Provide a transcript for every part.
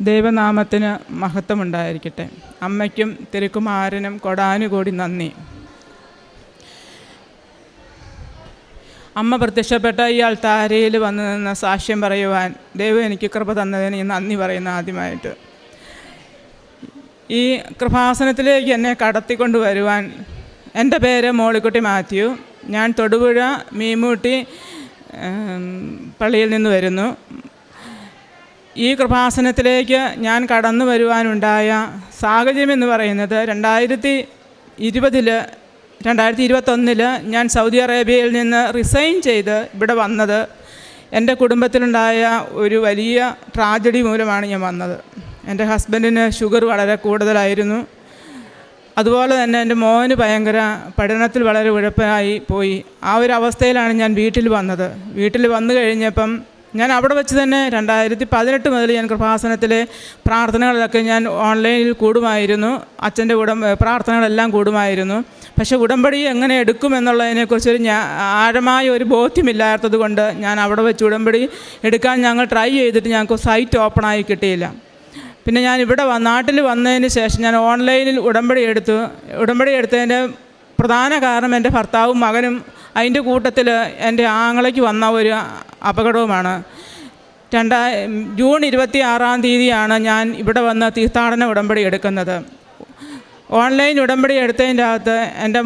ദൈവനാമത്തിന് മഹത്വമുണ്ടായിരിക്കട്ടെ. അമ്മയ്ക്കും തിരുക്കുമാരനും കൊടാനുകൂടി നന്ദി. അമ്മ പ്രത്യക്ഷപ്പെട്ട ഈ താരയിൽ വന്നു നിന്ന് സാക്ഷ്യം പറയുവാൻ ദൈവം എനിക്ക് കൃപ തന്നതിന് നന്ദി പറയുന്ന ആദ്യമായിട്ട്. ഈ കൃപാസനത്തിലേക്ക് എന്നെ കടത്തിക്കൊണ്ടു വരുവാൻ എന്റെ പേര് മോളിക്കുട്ടി മാത്യു. ഞാൻ തൊടുപുഴ മീമൂട്ടി പള്ളിയിൽ നിന്ന് വരുന്നു. ഈ കൃപാസനത്തിലേക്ക് ഞാൻ കടന്നു വരുവാനുണ്ടായ സാഹചര്യം എന്ന് പറയുന്നത് രണ്ടായിരത്തി ഇരുപതിൽ രണ്ടായിരത്തി ഇരുപത്തൊന്നിൽ ഞാൻ സൗദി അറേബ്യയിൽ നിന്ന് റിസൈൻ ചെയ്ത് ഇവിടെ വന്നത് എന്റെ കുടുംബത്തിലുണ്ടായ ഒരു വലിയ ട്രാജഡി മൂലമാണ് ഞാൻ വന്നത്. എന്റെ ഹസ്ബൻഡിന് ഷുഗർ വളരെ കൂടുതലായിരുന്നു. അതുപോലെ തന്നെ എന്റെ മോന് ഭയങ്കര പഠനത്തിൽ വളരെ ഉഴപ്പായി പോയി. ആ ഒരു അവസ്ഥയിലാണ് ഞാൻ വീട്ടിൽ വന്നത്. വീട്ടിൽ വന്നു കഴിഞ്ഞപ്പം ഞാൻ അവിടെ വെച്ച് തന്നെ രണ്ടായിരത്തി പതിനെട്ട് മുതൽ ഞാൻ കൃപാസനത്തിലെ പ്രാർത്ഥനകളിലൊക്കെ ഞാൻ ഓൺലൈനിൽ കൂടുമായിരുന്നു. അച്ഛന്റെ ഉടം പ്രാർത്ഥനകളെല്ലാം കൂടുമായിരുന്നു. പക്ഷെ ഉടമ്പടി എങ്ങനെ എടുക്കും എന്നുള്ളതിനെക്കുറിച്ചൊരു ഞാൻ ആഴമായ ഒരു ബോധ്യമില്ലാത്തത് കൊണ്ട് ഞാൻ അവിടെ വെച്ച് ഉടമ്പടി എടുക്കാൻ ഞങ്ങൾ ട്രൈ ചെയ്തിട്ട് ഞങ്ങൾക്ക് സൈറ്റ് ഓപ്പണായി കിട്ടിയില്ല. പിന്നെ ഞാൻ ഇവിടെ നാട്ടിൽ വന്നതിന് ശേഷം ഞാൻ ഓൺലൈനിൽ ഉടമ്പടി എടുത്തു. ഉടമ്പടി എടുത്തതിന്റെ പ്രധാന കാരണം എന്റെ ഭർത്താവും മകനും അതിന്റെ കൂട്ടത്തിൽ എന്റെ ആങ്ങളയ്ക്ക് വന്ന ഒരു അപകടവുമാണ്. രണ്ടാ ജൂൺ ഇരുപത്തി ആറാം തീയതിയാണ് ഞാൻ ഇവിടെ വന്ന് തീർത്ഥാടന ഉടമ്പടി എടുക്കുന്നത്. ഓൺലൈൻ ഉടമ്പടി എടുത്തതിന്റെ അകത്ത് എന്റെ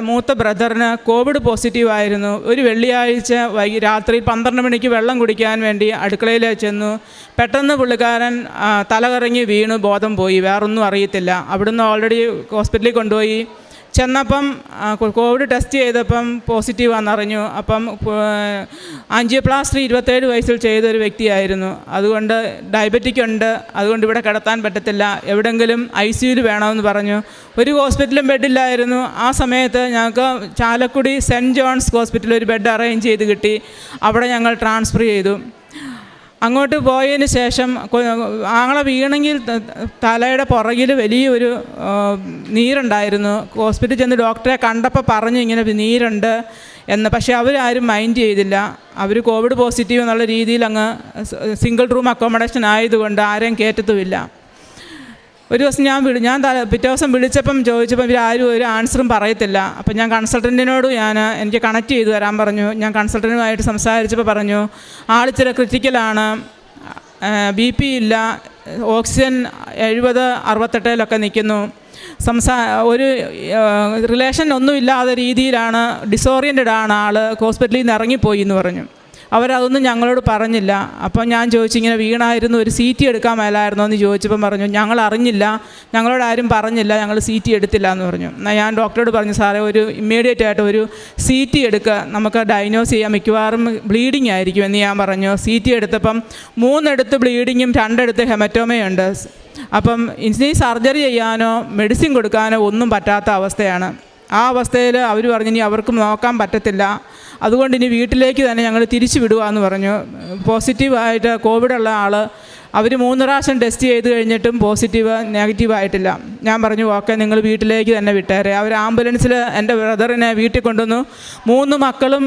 മൂത്ത ബ്രദറിന് കോവിഡ് പോസിറ്റീവ് ആയിരുന്നു. ഒരു വെള്ളിയാഴ്ച വൈകി രാത്രി പന്ത്രണ്ട് മണിക്ക് വെള്ളം കുടിക്കാൻ വേണ്ടി അടുക്കളയിൽ ചെന്നു. പെട്ടെന്ന് പുള്ളിക്കാരൻ തലകറങ്ങി വീണു ബോധം പോയി. വേറൊന്നും അറിയത്തില്ല. അവിടുന്ന് ഓൾറെഡി ഹോസ്പിറ്റലിൽ കൊണ്ടുപോയി. ചെന്നപ്പം കോവിഡ് ടെസ്റ്റ് ചെയ്തപ്പം പോസിറ്റീവാണെന്നറിഞ്ഞു അപ്പം ആൻജിയോപ്ലാസ്റ്റി ഇരുപത്തേഴ് വയസ്സിൽ ചെയ്തൊരു വ്യക്തിയായിരുന്നു. അതുകൊണ്ട് ഡയബറ്റിക് ഉണ്ട്. അതുകൊണ്ട് ഇവിടെ കിടത്താൻ പറ്റത്തില്ല. എവിടെങ്കിലും ഐ സിയുയിൽ വേണമെന്ന് പറഞ്ഞു. ഒരു ഹോസ്പിറ്റലും ബെഡില്ലായിരുന്നു ആ സമയത്ത് ഞങ്ങൾക്ക് ചാലക്കുടി സെന്റ് ജോൺസ് ഹോസ്പിറ്റലിൽ ഒരു ബെഡ് അറേഞ്ച് ചെയ്ത് കിട്ടി. അവിടെ ഞങ്ങൾ ട്രാൻസ്ഫർ ചെയ്തു. അങ്ങോട്ട് പോയതിന് ശേഷം ആങ്ങളെ വീണെങ്കിൽ തലയുടെ പുറകിൽ വലിയൊരു നീരുണ്ടായിരുന്നു. ഹോസ്പിറ്റലിൽ ചെന്ന് ഡോക്ടറെ കണ്ടപ്പോൾ പറഞ്ഞു ഇങ്ങനെ നീരുണ്ട് എന്ന്. പക്ഷേ അവരാരും മൈൻഡ് ചെയ്തില്ല. അവർ കോവിഡ് പോസിറ്റീവ് എന്നുള്ള രീതിയിൽ അങ്ങ് സിംഗിൾ റൂം അക്കോമഡേഷൻ ആയതുകൊണ്ട് ആരെയും കയറ്റത്തുമില്ല ഒരു ദിവസം ഞാൻ വിളി ഞാൻ പിറ്റേ ദിവസം വിളിച്ചപ്പം ചോദിച്ചപ്പോൾ ഇവരാരും ഒരു ആൻസറും പറയത്തില്ല. അപ്പം ഞാൻ കൺസൾട്ടന്റിനോട് ഞാൻ എനിക്ക് കണക്ട് ചെയ്ത് തരാൻ പറഞ്ഞു. ഞാൻ കൺസൾട്ടന്റുമായിട്ട് സംസാരിച്ചപ്പോൾ പറഞ്ഞു ചില ക്രിറ്റിക്കലാണ് ബി പി ഇല്ല. ഓക്സിജൻ എഴുപത് അറുപത്തെട്ടിലൊക്കെ നിൽക്കുന്നു സംസാ ഒരു റിലേഷൻ ഒന്നും ഇല്ലാത്ത രീതിയിലാണ് ഡിസോറിയന്റഡ് ആണ് ആൾ ഹോസ്പിറ്റലിൽ നിന്ന് ഇറങ്ങിപ്പോയി എന്ന് പറഞ്ഞു. അവരതൊന്നും ഞങ്ങളോട് പറഞ്ഞില്ല. അപ്പോൾ ഞാൻ ചോദിച്ചു ഇങ്ങനെ വീണായിരുന്നു ഒരു സീറ്റി എടുക്കാൻ മേലായിരുന്നോ? എന്ന് ചോദിച്ചപ്പം പറഞ്ഞു ഞങ്ങൾ അറിഞ്ഞില്ല. ഞങ്ങളോട് ആരും പറഞ്ഞില്ല. ഞങ്ങൾ സീറ്റി എടുത്തില്ല എന്ന് പറഞ്ഞു. എന്നാൽ ഞാൻ ഡോക്ടറോട് പറഞ്ഞു സാറേ ഒരു ഇമ്മീഡിയറ്റ് ആയിട്ട് ഒരു സീറ്റി എടുക്കുക. നമുക്ക് ഡയഗ്നോസ് ചെയ്യാം. മിക്കവാറും ബ്ലീഡിങ് ആയിരിക്കും എന്ന് ഞാൻ പറഞ്ഞു. സീറ്റി എടുത്തപ്പം മൂന്നെടുത്ത് ബ്ലീഡിങ്ങും രണ്ടെടുത്ത് ഹെമറ്റോമയുണ്ട് അപ്പം ഇനി സർജറി ചെയ്യാനോ മെഡിസിൻ കൊടുക്കാനോ ഒന്നും പറ്റാത്ത അവസ്ഥയാണ്. ആ അവസ്ഥയിൽ അവർ പറഞ്ഞു ഇനി അവർക്ക് നോക്കാൻ പറ്റത്തില്ല. അതുകൊണ്ട് ഇനി വീട്ടിലേക്ക് തന്നെ ഞങ്ങൾ തിരിച്ചു വിടുക എന്ന് പറഞ്ഞു. പോസിറ്റീവായിട്ട് കോവിഡുള്ള ആൾ അവർ മൂന്ന് പ്രാവശ്യം ടെസ്റ്റ് ചെയ്ത് കഴിഞ്ഞിട്ടും പോസിറ്റീവ് നെഗറ്റീവ് ആയിട്ടില്ല ഞാൻ പറഞ്ഞു ഓക്കെ നിങ്ങൾ വീട്ടിലേക്ക് തന്നെ വിട്ടേരെ. അവർ ആംബുലൻസിൽ എന്റെ ബ്രദറിനെ വീട്ടിൽ കൊണ്ടുവന്നു. മൂന്ന് മക്കളും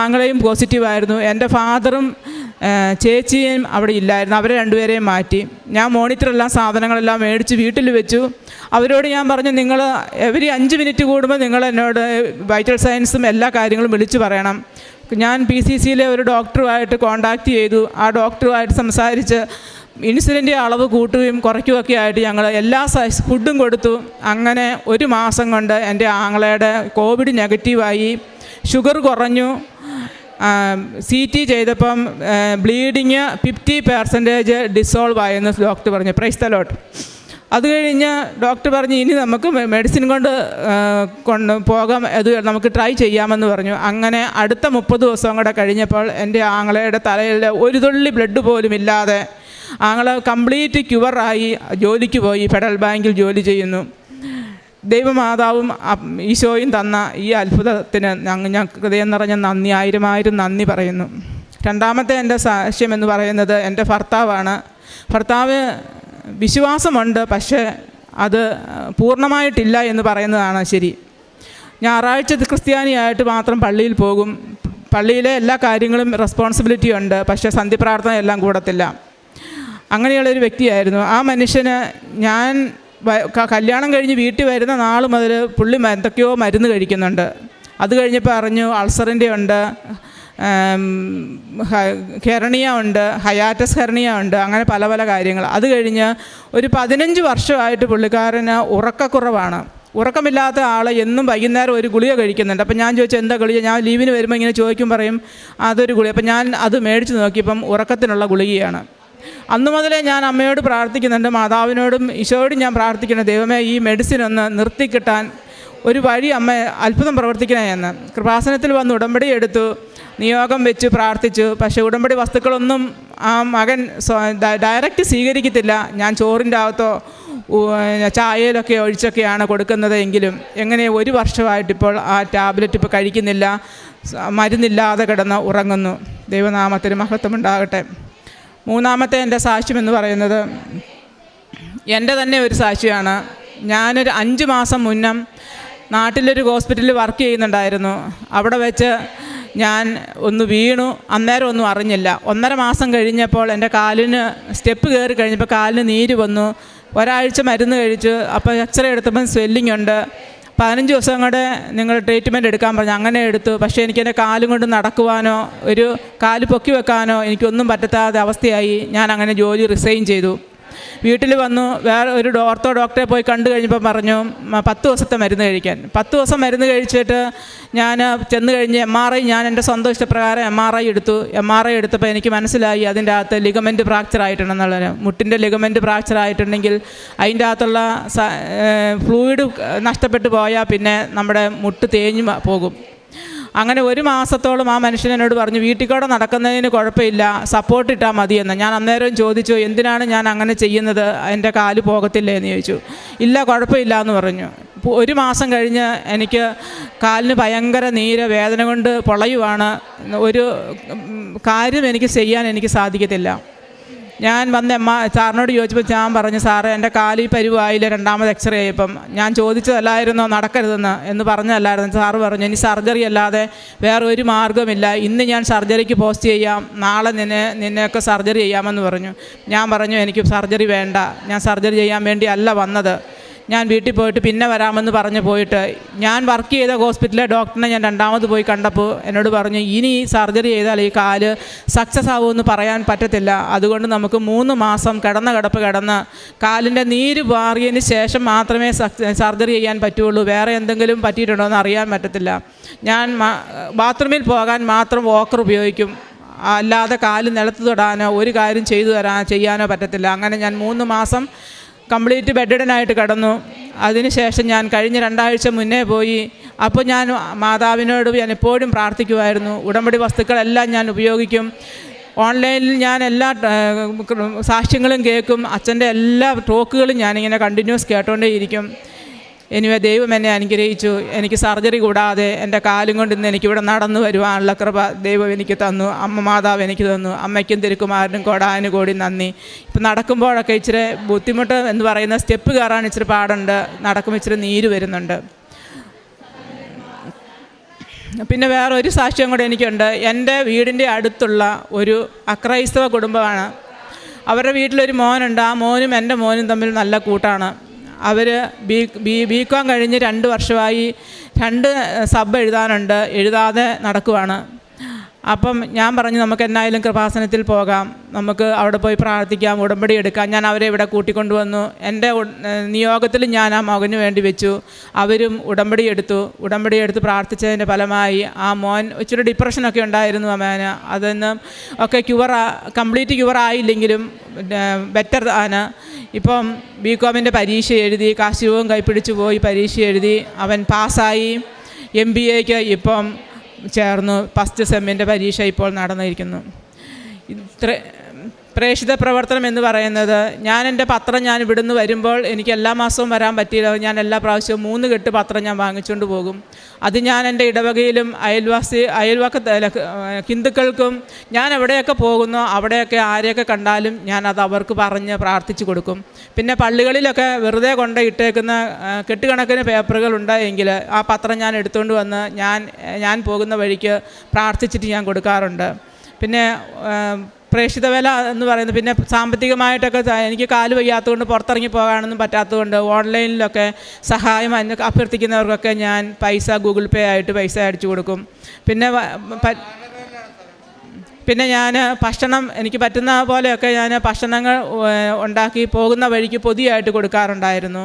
ആങ്ങളെയും പോസിറ്റീവായിരുന്നു. എന്റെ ഫാദറും ചേച്ചിയും അവിടെ ഇല്ലായിരുന്നു. അവരെ രണ്ടുപേരെയും മാറ്റി. ഞാൻ മോണിറ്ററെല്ലാം സാധനങ്ങളെല്ലാം മേടിച്ച് വീട്ടിൽ വെച്ചു. അവരോട് ഞാൻ പറഞ്ഞു നിങ്ങൾ എവരി അഞ്ച് മിനിറ്റ് കൂടുമ്പോൾ നിങ്ങൾ എന്നോട് വൈറ്റൽ സയൻസും എല്ലാ കാര്യങ്ങളും വിളിച്ചു പറയണം. ഞാൻ പി സി സിയിലെ ഒരു ഡോക്ടറുമായിട്ട് കോണ്ടാക്ട് ചെയ്തു. ആ ഡോക്ടറുമായിട്ട് സംസാരിച്ച് ഇൻസുലിന്റെ അളവ് കൂട്ടുകയും കുറയ്ക്കുകയൊക്കെ ആയിട്ട് ഞങ്ങൾ എല്ലാ സൈസ് ഫുഡും കൊടുത്തു. അങ്ങനെ ഒരു മാസം കൊണ്ട് എന്റെ ആങ്ങളയുടെ കോവിഡ് നെഗറ്റീവായി. ഷുഗർ കുറഞ്ഞു. സി ടി ചെയ്തപ്പം ബ്ലീഡിങ് ഫിഫ്റ്റി പെർസെന്റേജ് ഡിസോൾവ് ആയെന്ന് ഡോക്ടർ പറഞ്ഞു. പ്രൈസ് തലോട്ട് അത് കഴിഞ്ഞ് ഡോക്ടർ പറഞ്ഞു ഇനി നമുക്ക് മെഡിസിൻ കൊണ്ട് കൊണ്ട് പോകാം. അത് നമുക്ക് ട്രൈ ചെയ്യാമെന്ന് പറഞ്ഞു. അങ്ങനെ അടുത്ത മുപ്പത് ദിവസം കൂടെ കഴിഞ്ഞപ്പോൾ എന്റെ ആങ്ങളയുടെ തലയിൽ ഒരു തുള്ളി ബ്ലഡ് പോലും ഇല്ലാതെ ആങ്ങളെ കംപ്ലീറ്റ് ക്യുവറായി ജോലിക്ക് പോയി ഫെഡറൽ ബാങ്കിൽ ജോലി ചെയ്യുന്നു. ദൈവമാതാവും ഈശോയും തന്ന ഈ അത്ഭുതത്തിന് ഞാൻ ഹൃദയം നിറഞ്ഞ നന്ദി ആയിരം ആയിരം നന്ദി പറയുന്നു. രണ്ടാമത്തെ എന്റെ സാക്ഷ്യം എന്ന് പറയുന്നത് എന്റെ ഭർത്താവാണ്. ഭർത്താവ് വിശ്വാസമുണ്ട് പക്ഷേ അത് പൂർണമായിട്ടില്ല എന്ന് പറയുന്നതാണ് ശരി. ഞായറാഴ്ച ക്രിസ്ത്യാനിയായിട്ട് മാത്രം പള്ളിയിൽ പോകും. പള്ളിയിലെ എല്ലാ കാര്യങ്ങളും റെസ്പോൺസിബിലിറ്റി ഉണ്ട് പക്ഷേ സന്ധ്യപ്രാർത്ഥന എല്ലാം കൂടത്തില്ല. അങ്ങനെയുള്ളൊരു വ്യക്തിയായിരുന്നു. ആ മനുഷ്യന് ഞാൻ കല്യാണം കഴിഞ്ഞ് വീട്ടിൽ വരുന്ന നാൾ മുതൽ പുള്ളി എന്തൊക്കെയോ മരുന്ന് കഴിക്കുന്നുണ്ട്. അത് കഴിഞ്ഞപ്പോൾ അറിഞ്ഞു അൾസറിന്റെ ഉണ്ട് ഹെർണിയ ഉണ്ട് ഹയാറ്റസ് ഹെർണിയ ഉണ്ട് അങ്ങനെ പല പല കാര്യങ്ങൾ. അത് കഴിഞ്ഞ് ഒരു പതിനഞ്ച് വർഷമായിട്ട് പുള്ളിക്കാരന് ഉറക്കക്കുറവാണ്. ഉറക്കമില്ലാത്ത ആൾ എന്നും വൈകുന്നേരം ഒരു ഗുളിക കഴിക്കുന്നുണ്ട്. അപ്പം ഞാൻ ചോദിച്ചു എന്താ ഗുളിക? ഞാൻ ലീവിന് വരുമ്പോൾ ഇങ്ങനെ ചോദിക്കും പറയും അതൊരു ഗുളിക. അപ്പം ഞാൻ അത് മേടിച്ച് നോക്കിയപ്പം ഉറക്കത്തിനുള്ള ഗുളികയാണ്. അന്നു മുതലേ ഞാൻ അമ്മയോട് പ്രാർത്ഥിക്കുന്നുണ്ട് മാതാവിനോടും ഈശോയോടും ഞാൻ പ്രാർത്ഥിക്കണം ദൈവമേ ഈ മെഡിസിൻ ഒന്ന് നിർത്തിക്കിട്ടാൻ ഒരു വഴി അമ്മ അത്ഭുതം പ്രവർത്തിക്കണേ എന്ന്. കൃപാസനത്തിൽ വന്ന് ഉടമ്പടി എടുത്തു നിയോഗം വെച്ച് പ്രാർത്ഥിച്ചു. പക്ഷേ ഉടമ്പടി വസ്തുക്കളൊന്നും ആ മകൻ ഡയറക്റ്റ് സ്വീകരിക്കത്തില്ല. ഞാൻ ചോറിന്റെ അകത്തോ ചായയിലൊക്കെ ഒഴിച്ചൊക്കെയാണ് കൊടുക്കുന്നത് എങ്കിലും എങ്ങനെ ഒരു വർഷമായിട്ടിപ്പോൾ ആ ടാബ്ലറ്റ് ഇപ്പോൾ കഴിക്കുന്നില്ല മരുന്നില്ലാതെ കിടന്ന് ഉറങ്ങുന്നു. ദൈവനാമത്തിന് മഹത്വമുണ്ടാകട്ടെ. മൂന്നാമത്തെ എന്റെ സാക്ഷ്യം എന്ന് പറയുന്നത് എന്റെ തന്നെ ഒരു സാക്ഷിയാണ്. ഞാനൊരു അഞ്ച് മാസം മുന്നം നാട്ടിലൊരു ഹോസ്പിറ്റലിൽ വർക്ക് ചെയ്യുന്നുണ്ടായിരുന്നു. അവിടെ വെച്ച് ഞാൻ ഒന്ന് വീണു. അന്നേരം ഒന്നും അറിഞ്ഞില്ല. ഒന്നര മാസം കഴിഞ്ഞപ്പോൾ എന്റെ കാലിന് സ്റ്റെപ്പ് കയറി കഴിഞ്ഞപ്പോൾ കാലിന് നീര് വന്നു. ഒരാഴ്ച മരുന്ന് കഴിച്ചു. അപ്പോൾ എക്സ്റേ എടുത്തപ്പം സ്വെല്ലിംഗ് ഉണ്ട്. പതിനഞ്ച് ദിവസം കൂടെ നിങ്ങൾ ട്രീറ്റ്മെന്റ് എടുക്കാൻ പറഞ്ഞു. അങ്ങനെ എടുത്തു. പക്ഷേ എനിക്ക് എന്റെ കാലും കൊണ്ട് നടക്കുവാനോ ഒരു കാൽ പൊക്കി വെക്കാനോ എനിക്കൊന്നും പറ്റാത്ത അവസ്ഥയായി. ഞാൻ അങ്ങനെ ജോലി റിസൈൻ ചെയ്തു. വീട്ടിൽ വന്നു വേറെ ഒരു ഓർത്തോ ഡോക്ടറെ പോയി കണ്ടു കഴിഞ്ഞപ്പോൾ പറഞ്ഞു "മ, പത്ത് ദിവസത്തെ മരുന്ന് കഴിക്കാൻ. പത്ത് ദിവസം മരുന്ന് കഴിച്ചിട്ട് ഞാൻ ചെന്ന് കഴിഞ്ഞ് എം ആർ ഐ ഞാൻ എന്റെ സ്വന്തം ഇഷ്ടപ്രകാരം എം ആർ ഐ എടുത്തു. എം ആർ ഐ എടുത്തപ്പോൾ എനിക്ക് മനസ്സിലായി അതിന്റെ അകത്ത് ലിഗമെന്റ് ഫ്രാക്ചർ ആയിട്ടുണ്ടെന്നുള്ളത്. മുട്ടിന്റെ ലിഗമെന്റ് ഫ്രാക്ചർ ആയിട്ടുണ്ടെങ്കിൽ അതിന്റെ അകത്തുള്ള ഫ്ലൂയിഡ് നഷ്ടപ്പെട്ടു പോയാൽ പിന്നെ നമ്മുടെ മുട്ട് തേഞ്ഞു പോകും. അങ്ങനെ ഒരു മാസത്തോളം ആ മനുഷ്യൻ എന്നോട് പറഞ്ഞു വീട്ടിൽ കൂടെ നടക്കുന്നതിന് കുഴപ്പമില്ല സപ്പോർട്ട് ഇട്ടാൽ മതിയെന്ന് ഞാൻ അന്നേരം ചോദിച്ചു എന്തിനാണ് ഞാൻ അങ്ങനെ ചെയ്യുന്നത്? എന്റെ കാൽ പോകത്തില്ലേ? എന്ന് ചോദിച്ചു. ഇല്ല കുഴപ്പമില്ല എന്ന് പറഞ്ഞു. ഒരു മാസം കഴിഞ്ഞ് എനിക്ക് കാലിന് ഭയങ്കര നീര് വേദന കൊണ്ട് പൊളയുവാണ്. ഒരു കാര്യം എനിക്ക് ചെയ്യാൻ എനിക്ക് സാധിക്കത്തില്ല. ഞാൻ വന്ന് അമ്മ സാറിനോട് ചോദിച്ചപ്പോൾ ഞാൻ പറഞ്ഞു സാറ് എന്റെ കാലിൽ പരുവായില്ല രണ്ടാമത് എക്സ്റേ ആയപ്പം. ഞാൻ ചോദിച്ചതല്ലായിരുന്നോ? നടക്കരുതെന്ന് എന്ന് പറഞ്ഞതല്ലായിരുന്നു. സാറ് പറഞ്ഞു ഇനി സർജറി അല്ലാതെ വേറെ ഒരു മാർഗമില്ല. ഇന്ന് ഞാൻ സർജറിക്ക് പോസ്റ്റ് ചെയ്യാം. നാളെ നിന്നെ നിന്നെയൊക്കെ സർജറി ചെയ്യാമെന്ന് പറഞ്ഞു. ഞാൻ പറഞ്ഞു എനിക്ക് സർജറി വേണ്ട. ഞാൻ സർജറി ചെയ്യാൻ വേണ്ടി അല്ല വന്നത്. ഞാൻ വീട്ടിൽ പോയിട്ട് പിന്നെ വരാമെന്ന് പറഞ്ഞ് പോയിട്ട് ഞാൻ വർക്ക് ചെയ്ത ഹോസ്പിറ്റലിലെ ഡോക്ടറിനെ ഞാൻ രണ്ടാമത് പോയി കണ്ടപ്പോൾ എന്നോട് പറഞ്ഞു ഇനി ഈ സർജറി ചെയ്താൽ ഈ കാൽ സക്സസ് ആവുമെന്ന് പറയാൻ പറ്റത്തില്ല. അതുകൊണ്ട് നമുക്ക് മൂന്ന് മാസം കിടന്ന കിടപ്പ് കിടന്ന് കാലിന്റെ നീര് മാറിയതിന് ശേഷം മാത്രമേ സർജറി ചെയ്യാൻ പറ്റുള്ളൂ. വേറെ എന്തെങ്കിലും പറ്റിയിട്ടുണ്ടോ എന്ന് അറിയാൻ പറ്റത്തില്ല. ഞാൻ ബാത്റൂമിൽ പോകാൻ മാത്രം വോക്കർ ഉപയോഗിക്കും. അല്ലാതെ കാൽ നിലത്ത് തൊടാനോ ഒരു കാര്യം ചെയ്തു തരാ ചെയ്യാനോ പറ്റത്തില്ല. അങ്ങനെ ഞാൻ മൂന്ന് മാസം കംപ്ലീറ്റ് ബെഡഡനായിട്ട് കിടന്നു. അതിനുശേഷം ഞാൻ കഴിഞ്ഞ രണ്ടാഴ്ച മുന്നേ പോയി. അപ്പോൾ ഞാൻ മാതാവിനോട് ഞാൻ എപ്പോഴും പ്രാർത്ഥിക്കുമായിരുന്നു ഉടമ്പടി വസ്തുക്കളെല്ലാം ഞാൻ ഉപയോഗിക്കും. ഓൺലൈനിൽ ഞാൻ എല്ലാ സാക്ഷ്യങ്ങളും കേൾക്കും. അച്ഛന്റെ എല്ലാ ടോക്കുകളും ഞാനിങ്ങനെ കണ്ടിന്യൂസ് കേട്ടോണ്ടേയിരിക്കും. എനിവേ ദൈവം എന്നെ അനുഗ്രഹിച്ചു. എനിക്ക് സർജറി കൂടാതെ എന്റെ കാലും കൊണ്ട് ഇന്ന് എനിക്കിവിടെ നടന്നു വരുവാനുള്ള കൃപ ദൈവം എനിക്ക് തന്നു. അമ്മ മാതാവ് എനിക്ക് തന്നു. അമ്മയ്ക്കും തിരുക്കുമാരനും കോടാനും കൂടി നന്ദി. ഇപ്പം നടക്കുമ്പോഴൊക്കെ ഇച്ചിരി ബുദ്ധിമുട്ട് എന്ന് പറയുന്ന സ്റ്റെപ്പ് കയറാൻ ഇച്ചിരി പാടുണ്ട്. നടക്കുമ്പോൾ ഇച്ചിരി നീര് വരുന്നുണ്ട്. പിന്നെ വേറെ ഒരു സാക്ഷ്യം കൂടെ എനിക്കുണ്ട്. എന്റെ വീടിന്റെ അടുത്തുള്ള ഒരു അക്രൈസ്തവ കുടുംബമാണ്. അവരുടെ വീട്ടിലൊരു മോനുണ്ട്. ആ മോനും എന്റെ മോനും തമ്മിൽ നല്ല കൂട്ടാണ്. അവർ ബി ബി ബി കോം കഴിഞ്ഞ് രണ്ട് വർഷമായി രണ്ട് സബ് എഴുതാനുണ്ട്. എഴുതാതെ നടക്കുവാണ്. അപ്പം ഞാൻ പറഞ്ഞു നമുക്ക് എന്നായാലും കൃപാസനത്തിൽ പോകാം. നമുക്ക് അവിടെ പോയി പ്രാർത്ഥിക്കാം ഉടമ്പടി എടുക്കാം. ഞാൻ അവരെ ഇവിടെ കൂട്ടിക്കൊണ്ടുവന്നു. എന്റെ നിയോഗത്തിൽ ഞാൻ ആ മകന് വേണ്ടി വെച്ചു. അവരും ഉടമ്പടി എടുത്തു. ഉടമ്പടി എടുത്ത് പ്രാർത്ഥിച്ചതിന്റെ ഫലമായി ആ മോൻ ഇച്ചിരി ഡിപ്രഷനൊക്കെ ഉണ്ടായിരുന്നു ആ മോന് അതിന്ന് ഒക്കെ ക്യുവർ കംപ്ലീറ്റ് ക്യുവർ ആയില്ലെങ്കിലും ബെറ്റർ ആണ്. ഇപ്പം ബി കോമിന്റെ പരീക്ഷ എഴുതി കാശിവും കൈപ്പിടിച്ചു പോയി പരീക്ഷ എഴുതി. അവൻ പാസ്സായി. എം ബി എക്ക് ഇപ്പം ചേർന്നു ഫസ്റ്റ് സെമ്മിന്റെ പരീക്ഷ ഇപ്പോൾ നടന്നിരിക്കുന്നു. ഇത്ര പ്രേക്ഷിത പ്രവർത്തനം എന്ന് പറയുന്നത് ഞാൻ എന്റെ പത്രം ഞാൻ ഇവിടുന്ന് വരുമ്പോൾ എനിക്ക് എല്ലാ മാസവും വരാൻ പറ്റിയില്ല. ഞാൻ എല്ലാ പ്രാവശ്യവും മൂന്ന് കെട്ട് പത്രം ഞാൻ വാങ്ങിച്ചുകൊണ്ട് പോകും. അത് ഞാൻ എന്റെ ഇടവകയിലും അയൽവാസി അയൽവക്ക ഹിന്ദുക്കൾക്കും ഞാൻ എവിടെയൊക്കെ പോകുന്നോ അവിടെയൊക്കെ ആരെയൊക്കെ കണ്ടാലും ഞാൻ അത് അവർക്ക് പറഞ്ഞ് പ്രാർത്ഥിച്ചു കൊടുക്കും. പിന്നെ പള്ളികളിലൊക്കെ വെറുതെ കൊണ്ട് ഇട്ടേക്കുന്ന കെട്ടുകണക്കിന് പേപ്പറുകൾ ഉണ്ടായെങ്കിൽ ആ പത്രം ഞാൻ എടുത്തുകൊണ്ട് വന്ന് ഞാൻ ഞാൻ പോകുന്ന വഴിക്ക് പ്രാർത്ഥിച്ചിട്ട് ഞാൻ കൊടുക്കാറുണ്ട്. പിന്നെ പ്രേക്ഷിത വില എന്ന് പറയുന്നത് പിന്നെ സാമ്പത്തികമായിട്ടൊക്കെ എനിക്ക് കാൽ വയ്യാത്തതുകൊണ്ട് പുറത്തിറങ്ങി പോകാനൊന്നും പറ്റാത്തതുകൊണ്ട് ഓൺലൈനിലൊക്കെ സഹായം അഭ്യർത്ഥിക്കുന്നവർക്കൊക്കെ ഞാൻ പൈസ ഗൂഗിൾ പേ ആയിട്ട് പൈസ അടിച്ചു കൊടുക്കും. പിന്നെ പിന്നെ ഞാൻ ഭക്ഷണം എനിക്ക് പറ്റുന്ന പോലെയൊക്കെ ഞാൻ ഭക്ഷണങ്ങൾ ഉണ്ടാക്കി പോകുന്ന വഴിക്ക് പൊതിയായിട്ട് കൊടുക്കാറുണ്ടായിരുന്നു.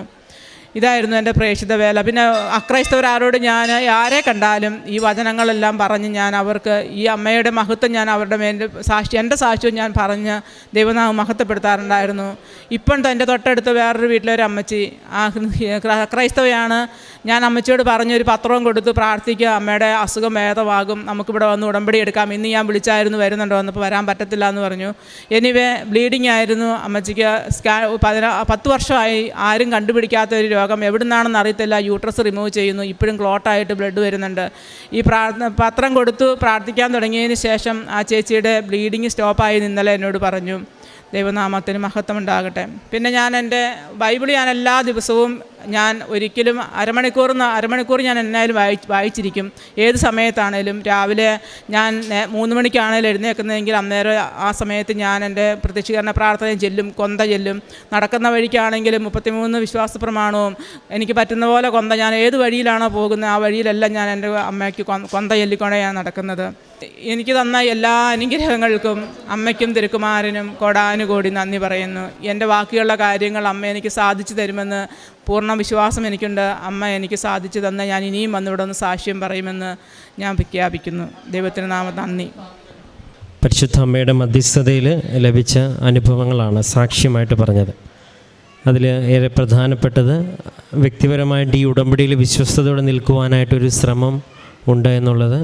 ഇതായിരുന്നു എന്റെ പ്രേക്ഷിത വേല. പിന്നെ അക്രൈസ്തവരാരോട് ഞാൻ ആരെ കണ്ടാലും ഈ വചനങ്ങളെല്ലാം പറഞ്ഞ് ഞാൻ അവർക്ക് ഈ അമ്മയുടെ മഹത്വം ഞാൻ അവരുടെ മേൽ സാക്ഷി എന്റെ സാക്ഷ്യവും ഞാൻ പറഞ്ഞ് ദൈവനാമം മഹത്വപ്പെടുത്താറുണ്ടായിരുന്നു. ഇപ്പം എന്റെ തൊട്ടടുത്ത് വേറൊരു വീട്ടിലൊരു അമ്മച്ചി ആ ഞാൻ അമ്മച്ചിയോട് പറഞ്ഞൊരു പത്രവും കൊടുത്ത് പ്രാർത്ഥിക്കുക അമ്മയുടെ അസുഖം ഭേദമാകും നമുക്കിവിടെ വന്ന് ഉടമ്പടി എടുക്കാം ഇന്ന് ഞാൻ വിളിച്ചായിരുന്നു വരുന്നുണ്ടോ എന്നപ്പോൾ വരാൻ പറ്റത്തില്ല എന്ന് പറഞ്ഞു. എനിവേ ബ്ലീഡിങ് ആയിരുന്നു. അമ്മച്ചിക്ക് സ്കാ പതിനാ പത്ത് വർഷമായി ആരും കണ്ടുപിടിക്കാത്ത ഒരു രോഗം എവിടെ നിന്നാണെന്ന് അറിയത്തില്ല. യൂട്രസ് റിമൂവ് ചെയ്യുന്നു. ഇപ്പോഴും ക്ലോട്ടായിട്ട് ബ്ലഡ് വരുന്നുണ്ട്. ഈ പ്രാർത്ഥന പത്രം കൊടുത്തു പ്രാർത്ഥിക്കാൻ തുടങ്ങിയതിന് ശേഷം ആ ചേച്ചിയുടെ ബ്ലീഡിങ് സ്റ്റോപ്പായി ഇന്നലെ എന്നോട് പറഞ്ഞു. ദൈവനാമത്തിന് മഹത്വം ഉണ്ടാകട്ടെ പിന്നെ ഞാൻ എന്റെ ബൈബിൾ ഞാൻ എല്ലാ ദിവസവും ഞാൻ ഒരിക്കലും അരമണിക്കൂർ അരമണിക്കൂർ ഞാൻ എന്നായാലും വായി വായിച്ചിരിക്കും. ഏത് സമയത്താണേലും രാവിലെ ഞാൻ മൂന്ന് മണിക്കാണേലും എഴുന്നേൽക്കുന്നതെങ്കിൽ അന്നേരം ആ സമയത്ത് ഞാൻ എന്റെ പ്രത്യക്ഷീകരണ പ്രാർത്ഥന ചെല്ലും കൊന്ത ചെല്ലും. നടക്കുന്ന വഴിക്കാണെങ്കിലും മുപ്പത്തിമൂന്ന് വിശ്വാസ പ്രമാണവും എനിക്ക് പറ്റുന്ന പോലെ കൊന്ത ഞാൻ ഏത് വഴിയിലാണോ പോകുന്നത് ആ വഴിയിലെല്ലാം ഞാൻ എന്റെ അമ്മയ്ക്ക് കൊന്ത ചൊല്ലിക്കൊണ്ട് ഞാൻ നടക്കുന്നത്. എനിക്ക് തന്ന എല്ലാ അനുഗ്രഹങ്ങൾക്കും അമ്മയ്ക്കും തിരുക്കുമാരനും കോടാനുകോടി നന്ദി പറയുന്നു. എന്റെ ബാക്കിയുള്ള കാര്യങ്ങൾ അമ്മ എനിക്ക് സാധിച്ചു തരുമെന്ന് പൂർണ വിശ്വാസം എനിക്കുണ്ട്. അമ്മ എനിക്ക് സാധിച്ചു തന്ന ഞാൻ ഇനിയും വന്നിവിടെ ഒന്ന് സാക്ഷ്യം പറയുമെന്ന് ഞാൻ പ്രഖ്യാപിക്കുന്നു ദൈവത്തിന് നാമ നന്ദി. പരിശുദ്ധ അമ്മയുടെ മധ്യസ്ഥതയിൽ ലഭിച്ച അനുഭവങ്ങളാണ് സാക്ഷ്യമായിട്ട് പറഞ്ഞത്. അതിൽ ഏറെ പ്രധാനപ്പെട്ടത് വ്യക്തിപരമായിട്ട് ഈ ഉടമ്പടിയിൽ വിശ്വസ്തയോടെ നിൽക്കുവാനായിട്ടൊരു ശ്രമം ഉണ്ട് എന്നുള്ളത്.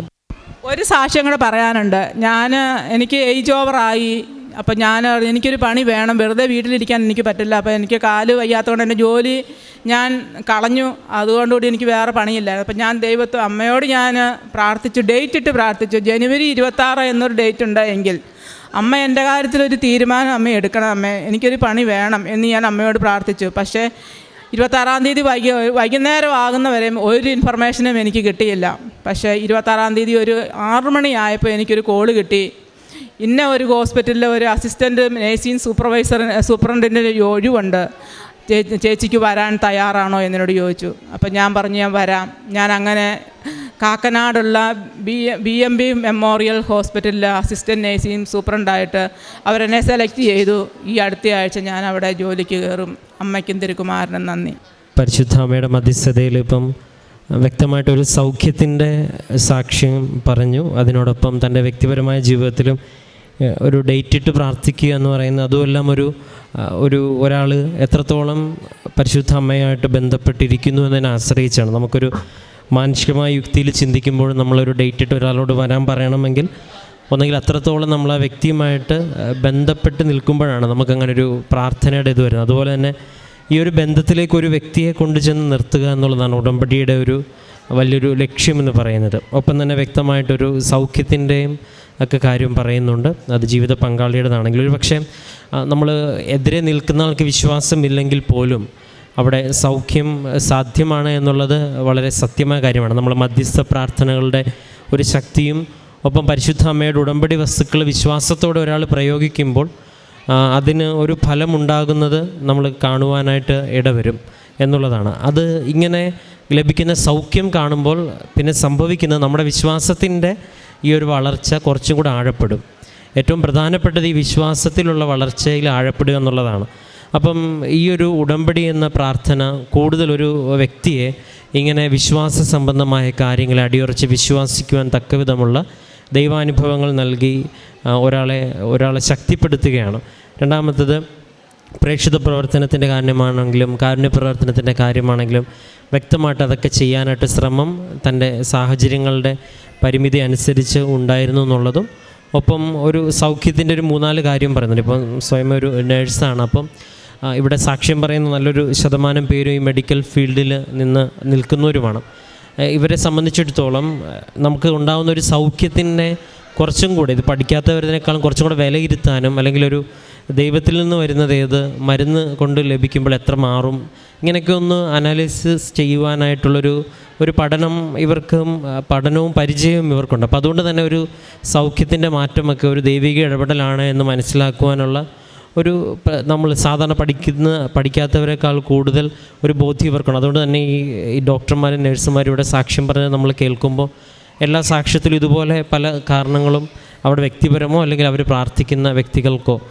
ഒരു സാക്ഷ്യം കൂടെ പറയാനുണ്ട്. ഞാൻ എനിക്ക് ഏജ് ഓവറായി. അപ്പം ഞാൻ എനിക്കൊരു പണി വേണം വെറുതെ വീട്ടിലിരിക്കാൻ എനിക്ക് പറ്റില്ല. അപ്പോൾ എനിക്ക് കാൽ വയ്യാത്തതുകൊണ്ട് എന്റെ ജോലി ഞാൻ കളഞ്ഞു. അതുകൊണ്ടുകൂടി എനിക്ക് വേറെ പണിയില്ല. അപ്പം ഞാൻ ദൈവത്തെ അമ്മയോട് ഞാൻ പ്രാർത്ഥിച്ചു ഡേറ്റ് ഇട്ട് പ്രാർത്ഥിച്ചു. ജനുവരി ഇരുപത്താറ് എന്നൊരു ഡേറ്റ് ഉണ്ട് എങ്കിൽ അമ്മ എന്റെ കാര്യത്തിലൊരു തീരുമാനം അമ്മ എടുക്കണം അമ്മ. എനിക്കൊരു പണി വേണം എന്ന് ഞാൻ അമ്മയോട് പ്രാർത്ഥിച്ചു. പക്ഷേ ഇരുപത്താറാം തീയതി വൈകി വൈകുന്നേരം ആകുന്നവരെ ഒരു ഇൻഫർമേഷനും എനിക്ക് കിട്ടിയില്ല. പക്ഷേ ഇരുപത്താറാം തീയതി ഒരു ആറു മണിയായപ്പോൾ എനിക്കൊരു കോൾ കിട്ടി. ഇന്ന ഒരു ഹോസ്പിറ്റലിലെ ഒരു അസിസ്റ്റന്റ് നേഴ്സിംഗ് സൂപ്പർവൈസർ സൂപ്രണ്ടിന്റെ ഒഴിവുണ്ട്. ചേച്ചിക്ക് വരാൻ തയ്യാറാണോ എന്നോട് ചോദിച്ചു. അപ്പം ഞാൻ പറഞ്ഞു ഞാൻ വരാം. ഞാൻ അങ്ങനെ കാക്കനാടുള്ള B B M B memorial ഹോസ്പിറ്റലിലെ അസിസ്റ്റന്റ് നേഴ്സിംഗ് സൂപ്രണ്ടായിട്ട് അവരെന്നെ സെലക്ട് ചെയ്തു. ഈ അടുത്ത ആഴ്ച ഞാൻ അവിടെ ജോലിക്ക് കയറും അമ്മയ്ക്കും തിരുക്കുമാരനും നന്ദി. പരിശുദ്ധ അമ്മയുടെ മധ്യസ്ഥതയിൽ ഇപ്പം വ്യക്തമായിട്ടൊരു സൗഖ്യത്തിന്റെ സാക്ഷ്യം പറഞ്ഞു. അതിനോടൊപ്പം തന്റെ വ്യക്തിപരമായ ജീവിതത്തിലും ഒരു ഡേറ്റ് ഇട്ട് പ്രാർത്ഥിക്കുക എന്ന് പറയുന്നത് അതുമെല്ലാം ഒരു ഒരു ഒരാൾ എത്രത്തോളം പരിശുദ്ധ അമ്മയായിട്ട് ബന്ധപ്പെട്ടിരിക്കുന്നു എന്നതിനെ ആശ്രയിച്ചാണ്. നമുക്കൊരു മാനുഷികമായ യുക്തിയിൽ ചിന്തിക്കുമ്പോൾ നമ്മളൊരു ഡേറ്റ് ഇട്ട് ഒരാളോട് വരാൻ പറയണമെങ്കിൽ ഒന്നെങ്കിൽ അത്രത്തോളം നമ്മൾ ആ വ്യക്തിയുമായിട്ട് ബന്ധപ്പെട്ട് നിൽക്കുമ്പോഴാണ് നമുക്കങ്ങനെ ഒരു പ്രാർത്ഥനയുടെ ഇത് വരുന്നത്. അതുപോലെ തന്നെ ഈ ഒരു ബന്ധത്തിലേക്ക് ഒരു വ്യക്തിയെ കൊണ്ടുചെന്ന് നിർത്തുക എന്നുള്ളതാണ് ഉടമ്പടിയുടെ ഒരു വലിയൊരു ലക്ഷ്യമെന്ന് പറയുന്നത്. ഒപ്പം തന്നെ വ്യക്തമായിട്ടൊരു സൗഖ്യത്തിന്റെയും ഒക്കെ കാര്യം പറയുന്നുണ്ട്. അത് ജീവിത പങ്കാളിയുടേതാണെങ്കിൽ ഒരു പക്ഷേ നമ്മൾ എതിരെ നിൽക്കുന്ന ആൾക്ക് വിശ്വാസമില്ലെങ്കിൽ പോലും അവിടെ സൗഖ്യം സാധ്യമാണ് എന്നുള്ളത് വളരെ സത്യമായ കാര്യമാണ്. നമ്മൾ മധ്യസ്ഥ പ്രാർത്ഥനകളുടെ ഒരു ശക്തിയും ഒപ്പം പരിശുദ്ധ അമ്മയുടെ ഉടമ്പടി വസ്തുക്കൾ വിശ്വാസത്തോടെ ഒരാൾ പ്രയോഗിക്കുമ്പോൾ അതിന് ഒരു ഫലമുണ്ടാകുന്നത് നമ്മൾ കാണുവാനായിട്ട് ഇടവരും എന്നുള്ളതാണ്. അത് ഇങ്ങനെ ലഭിക്കുന്ന സൗഖ്യം കാണുമ്പോൾ പിന്നെ സംഭവിക്കുന്നത് നമ്മുടെ വിശ്വാസത്തിന്റെ ഈ ഒരു വളർച്ച കുറച്ചും കൂടെ ആഴപ്പെടും. ഏറ്റവും പ്രധാനപ്പെട്ടത് ഈ വിശ്വാസത്തിലുള്ള വളർച്ചയിൽ ആഴപ്പെടുക എന്നുള്ളതാണ്. അപ്പം ഈ ഒരു ഉടമ്പടി എന്ന പ്രാർത്ഥന കൂടുതലൊരു വ്യക്തിയെ ഇങ്ങനെ വിശ്വാസ സംബന്ധമായ കാര്യങ്ങളെ അടിയുറച്ച് വിശ്വാസിക്കുവാൻ തക്കവിധമുള്ള ദൈവാനുഭവങ്ങൾ നൽകി ഒരാളെ ഒരാളെ ശക്തിപ്പെടുത്തുകയാണ്. രണ്ടാമത്തത് പ്രേക്ഷിത പ്രവർത്തനത്തിന്റെ കാര്യമാണെങ്കിലും കാരുണ്യ പ്രവർത്തനത്തിന്റെ കാര്യമാണെങ്കിലും വ്യക്തമായിട്ട് അതൊക്കെ ചെയ്യാനായിട്ട് ശ്രമം തന്റെ സാഹചര്യങ്ങളുടെ പരിമിതി അനുസരിച്ച് ഉണ്ടായിരുന്നു എന്നുള്ളതും ഒപ്പം ഒരു സൗഖ്യത്തിന്റെ ഒരു മൂന്നാൽ കാര്യം പറയുന്നുണ്ട്. ഇപ്പം സ്വയം ഒരു നേഴ്സാണ്. അപ്പം ഇവിടെ സാക്ഷ്യം പറയുന്ന നല്ലൊരു ശതമാനം പേരും ഈ മെഡിക്കൽ ഫീൽഡിൽ നിന്ന് നിൽക്കുന്നവരുമാണ്. ഇവരെ സംബന്ധിച്ചിടത്തോളം നമുക്ക് ഉണ്ടാകുന്ന ഒരു സൗഖ്യത്തിന്റെ കുറച്ചും കൂടെ ഇത് പഠിക്കാത്തവരതിനേക്കാളും കുറച്ചും കൂടെ വിലയിരുത്താനും അല്ലെങ്കിൽ ഒരു ദൈവത്തിൽ നിന്ന് വരുന്നത് ഏത് മരുന്ന് കൊണ്ട് ലഭിക്കുമ്പോൾ എത്ര മാറും ഇങ്ങനെയൊക്കെ ഒന്ന് അനാലിസിസ് ചെയ്യുവാനായിട്ടുള്ളൊരു ഒരു പഠനം ഇവർക്കും പഠനവും പരിചയവും ഇവർക്കുണ്ട്. അപ്പോൾ അതുകൊണ്ട് തന്നെ ഒരു സൗഖ്യത്തിന്റെ മാറ്റമൊക്കെ ഒരു ദൈവിക ഇടപെടലാണ് എന്ന് മനസ്സിലാക്കുവാനുള്ള ഒരു നമ്മൾ സാധാരണ പഠിക്കുന്ന പഠിക്കാത്തവരെക്കാൾ കൂടുതൽ ഒരു ബോധ്യം ഇവർക്കുണ്ട്. അതുകൊണ്ട് തന്നെ ഈ ഡോക്ടർമാരും നഴ്സുമാരും ഇവിടെ സാക്ഷ്യം പറഞ്ഞ് നമ്മൾ കേൾക്കുമ്പോൾ എല്ലാ സാക്ഷ്യത്തിലും ഇതുപോലെ പല കാരണങ്ങളും അവിടെ വ്യക്തിപരമോ അല്ലെങ്കിൽ അവർ പ്രാർത്ഥിക്കുന്ന വ്യക്തികൾക്കോ.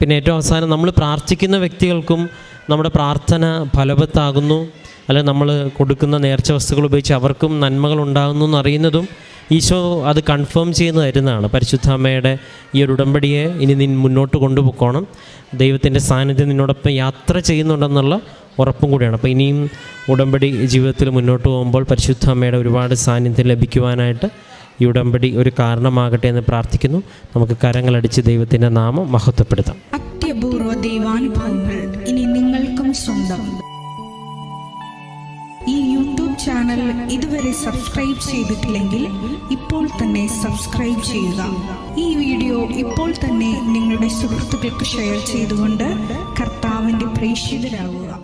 പിന്നെ ഏറ്റവും അവസാനം നമ്മൾ പ്രാർത്ഥിക്കുന്ന വ്യക്തികൾക്കും നമ്മുടെ പ്രാർത്ഥന ഫലവത്താകുന്നു. അല്ലെങ്കിൽ നമ്മൾ കൊടുക്കുന്ന നേർച്ച വസ്തുക്കൾ ഉപയോഗിച്ച് അവർക്കും നന്മകൾ ഉണ്ടാകുന്നു എന്നറിയുന്നതും ഈശോ അത് കൺഫേം ചെയ്യുന്ന തരുന്നതാണ് പരിശുദ്ധ അമ്മയുടെ ഈ ഒരു ഉടമ്പടിയെ ഇനി നിൻ മുന്നോട്ട് കൊണ്ടുപോകണം. ദൈവത്തിന്റെ സാന്നിധ്യം നിന്നോടൊപ്പം യാത്ര ചെയ്യുന്നുണ്ടെന്നുള്ള ഉറപ്പും കൂടിയാണ്. അപ്പോൾ ഇനിയും ഉടമ്പടി ജീവിതത്തിൽ മുന്നോട്ട് പോകുമ്പോൾ പരിശുദ്ധ അമ്മയുടെ ഒരുപാട് സാന്നിധ്യം ലഭിക്കുവാനായിട്ട് ഈ ഉടമ്പടി ഒരു കാരണമാകട്ടെ എന്ന് പ്രാർത്ഥിക്കുന്നു. നമുക്ക് കരങ്ങളടിച്ച് ദൈവത്തിന്റെ നാമം മഹത്വപ്പെടുത്താം. അത്യപൂർവ ദൈവാനുഭവങ്ങൾ ഇനി നിങ്ങൾക്കും സ്വന്തം. ഈ യൂട്യൂബ് ചാനൽ ഇതുവരെ സബ്സ്ക്രൈബ് ചെയ്തിട്ടില്ലെങ്കിൽ ഇപ്പോൾ തന്നെ സബ്സ്ക്രൈബ് ചെയ്യുക. ഈ വീഡിയോ ഇപ്പോൾ തന്നെ നിങ്ങളുടെ സുഹൃത്തുക്കൾക്ക് ഷെയർ ചെയ്തുകൊണ്ട് കർത്താവിന്റെ പ്രേക്ഷിതരാകുക